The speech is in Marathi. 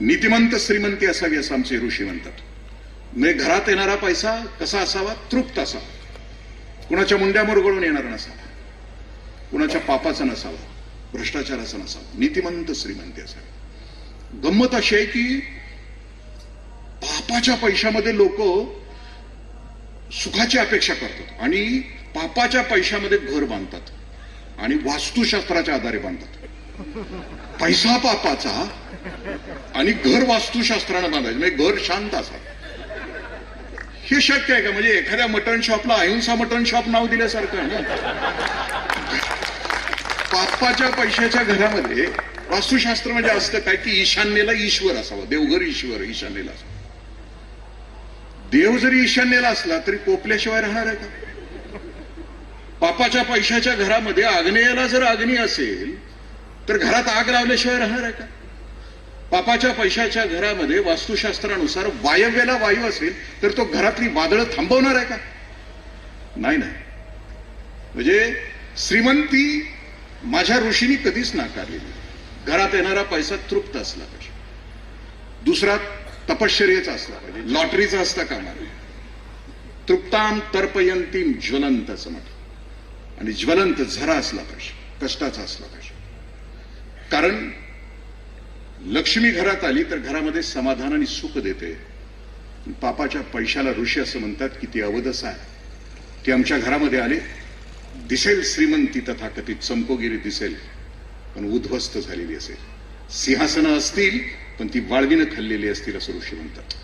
नीतिमंत श्रीमंती असावी असं आमचे ऋषी म्हणतात. म्हणजे घरात येणारा पैसा कसा असावा? तृप्त असावा. कुणाच्या मुंड्यावर गळून येणार नसावा. कुणाच्या पापाचा नसावा. भ्रष्टाचाराचा नसावा. नीतिमंत श्रीमंती असावी. गंमत अशी आहे की पापाच्या पैशामध्ये लोक सुखाची अपेक्षा करतात आणि पापाच्या पैशामध्ये घर बांधतात आणि वास्तुशास्त्राच्या आधारे बांधतात. पैसा पापाचा आणि घर वास्तुशास्त्रानं बांधायचं म्हणजे घर शांत असावं हे शक्य आहे का? म्हणजे एखाद्या मटण शॉपला अहिंसा मटण शॉप नाव दिल्यासारखं ना? पापाच्या पैशाच्या घरामध्ये वास्तुशास्त्र म्हणजे असतं काय? की ईशान्येला ईश्वर असावा. देवघर ईश्वर ईशान्येला असावा. देव जरी ईशान्येला असला तरी कोपल्याशिवाय राहणार आहे का? पापाच्या पैशाच्या घरामध्ये आग्नेयाला जर अग्नी असेल तर घरात आग लावल्याशिवाय राहणार आहे का? पापाच्या पैशाच्या घरामध्ये वास्तुशास्त्रानुसार वायव्याला वायू असेल तर तो घरातली वादळं थांबवणार आहे का? नाही ना म्हणजे श्रीमंती माझ्या ऋषीने कधीच नाकारलेली घरात येणारा पैसा तृप्त असला पाहिजे. दुसरा तपश्चर्याचा असला पाहिजे. लॉटरीचा असता कामा नये. तृप्ताम तर्पयंतीम ज्वलंत असं म्हटलं आणि ज्वलंत झरा असला पाहिजे. कष्टाचा असला पाहिजे. कारण लक्ष्मी घरात आली तर घरामध्ये समाधान आणि सुख देते. पापाच्या पैशाला ऋषी असं म्हणतात की ती अवदस आहे. ती आमच्या घरामध्ये आले दिसेल श्रीमंती तथाकथित चंपोगिरी दिसेल पण उद्ध्वस्त झालेली असेल. सिंहासनं असतील पण ती वाळवीनं खाल्लेली असतील असं ऋषी म्हणतात.